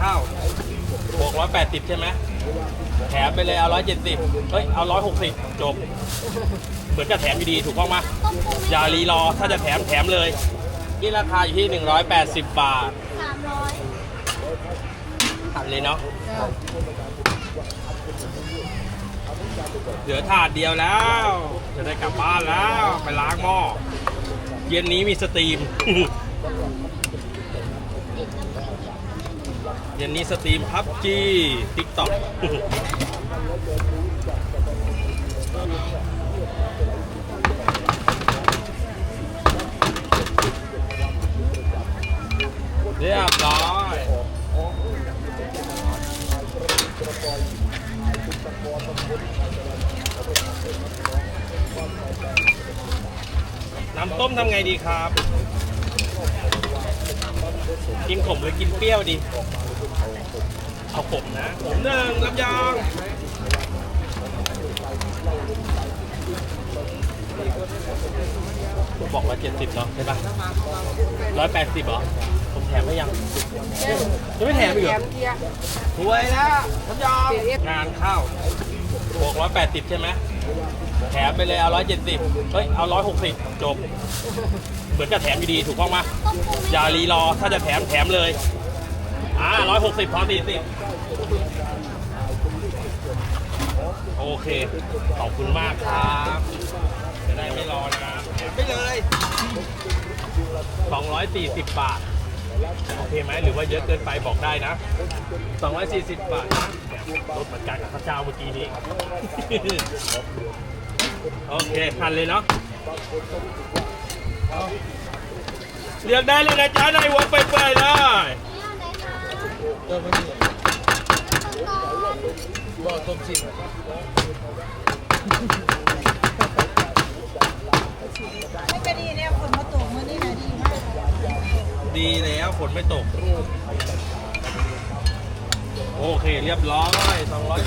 ข้าวบวกร้อยแปดสิบใช่ไหมแถมไปเลยเอาร้อยเจ็ดสิบเฮ้ย เอาร้อยหกสิบจบ เหมือนจะแถมอยู่ดีถูกต้องไหมอย่ารีรอถ้าจะแถมแถมเลยนี่ราคาอยู่ที่180บาทสามร้อยตัดเลยเนาะเหลือถาดเดียวแล้ว จะได้กลับบ้านแล้ว ไปล้างหม้อเย็นนี้มีสตรีม เย็นนี้สตรีมพับจีทิกต็อกเรียบร้อยน้ำต้มทำไงดีครับ กินขมหรือกินเปรี้ยวดี เอาขมนะขมหนึ่งลำยองบอกว่าเจ็ดสิบเนาะใช่ปะร้อยแปดสิบเหรอ ผมแถมไม่ยังจะไม่แถมอีกเหรอรวยแล้วลำยองงานเข้าบวกร้อยแปดสิบใช่ไหม แถมไปเลยเอาร้อยเจ็ดสิบเฮ้ยเอาร้อยหกสิบจบ เหมือนจะแถมอยู่ดีถูกต้องไหมอย่ารีรอถ้าจะแถมแถมเลยอ่าร้อยหกสิบพอสี่สิบโอเคขอบคุณมากครับจะได้ไม่รอนะแถมไปเลย240บาท โอเคไหมหรือว่าเยอะเกินไปบอกได้นะ 240 บาทนะลดเหมือนกันกับข้าวเจ้าเมื่อกี้นี้ โอเคทันเลยเนาะเลือกได้เลยนะจ๊ะในหัวเปื่อยๆเลยนี่อาไหนคะต้นบ่ต้มชิ้นไม่ก็ดีเนี่ยคนมาตกมือนี่นะดีมาก ดี แล้วฝนไม่ตก โอเค เรียบร้อย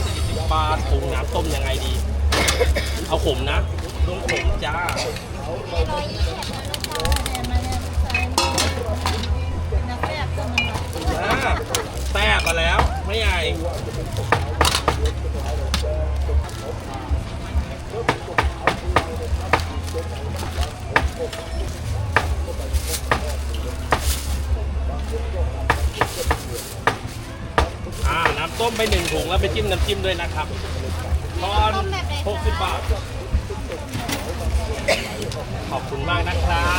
240บาทปรุงน้ำต้มยังไงดี เอาขมนะลงขมจ้ามีร้อยยี่สิบนะลูกค้าแดนมาเนี่ยลูกชายนักแรกก็มันอ่าแตกมาแล้ว ไม่ใหญ่ อ่าน้ำต้มไปหนึ่งถุงแล้วไปจิ้มน้ำจิ้มด้วยนะครับตอน60 บาท ขอบคุณมากนะครับ